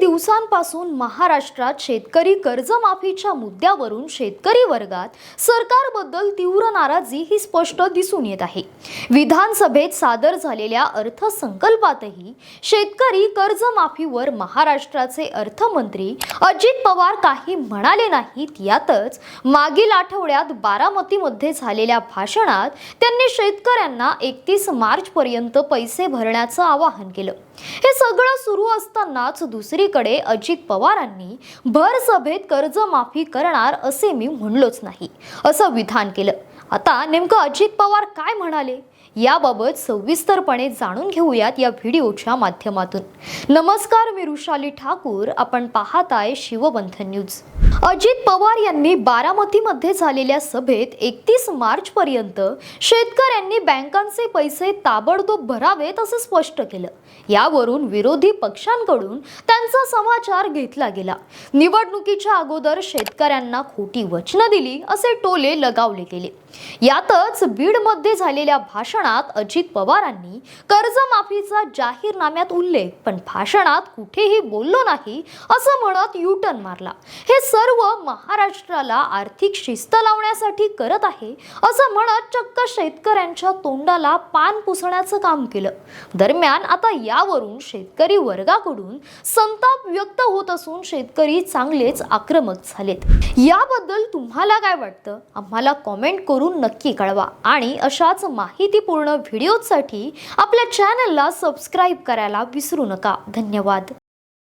दिवसांपासून महाराष्ट्रात शेतकरी कर्जमाफीच्या मुद्द्यावरून शेतकरी वर्गात सरकारबद्दल तीव्र नाराजी ही स्पष्ट दिसून येत आहे. विधानसभेत सादर झालेल्या अर्थसंकल्पातही शेतकरी कर्जमाफीवर महाराष्ट्राचे अर्थमंत्री अजित पवार काही म्हणाले नाहीत. यातच मागील आठवड्यात बारामतीमध्ये झालेल्या भाषणात त्यांनी शेतकऱ्यांना एकतीस मार्च पर्यंत पैसे भरण्याचं आवाहन केलं. हे सगळं सुरू असतानाच दुसरीकडे अजित पवारांनी भर सभेत कर्जमाफी करणार असे मी म्हणलोच नाही असं विधान केलं. आता नेमकं अजित पवार काय म्हणाले? याबाबत सविस्तरपणे जाणून घेऊयात या व्हिडिओच्या माध्यमातून. नमस्कार मी रुशाली ठाकूर. आपण पाहताय शिवबंधन न्यूज. अजित पवार यांनी बारामतीमध्ये झालेल्या सभेत एकतीस मार्च पर्यंत शेतकऱ्यांनी बँकांचे पैसे ताबडतोब भरावेत असं स्पष्ट केलं. यावरून विरोधी पक्षांकडून त्यांचा समाचार घेतला गेला. निवडणुकीच्या अगोदर शेतकऱ्यांना खोटी वचनं दिली असे टोले लगावले गेले. यातच बीडमध्ये झालेल्या भाषणात अजित पवारांनी कर्जमाफीचा जाहीरनाम्यात उल्लेख पण भाषणात कुठेही बोललो नाही असं म्हणत युटर्न मारला. हे सर्व महाराष्ट्राला आर्थिक शिस्त लावण्यासाठी करत आहे असं म्हणत चक्क शेतकऱ्यांच्या तोंडाला पान पुसण्याचं काम केलं. दरम्यान आता यावरून शेतकरी वर्गाकडून संताप व्यक्त होत असून शेतकरी चांगलेच आक्रमक झालेत. याबद्दल तुम्हाला काय वाटतं? आम्हाला कॉमेंट करून नक्की कळवा आणि अशाच माहितीपूर्ण व्हिडिओसाठी आपल्या चॅनलला सबस्क्राईब करायला विसरू नका. धन्यवाद.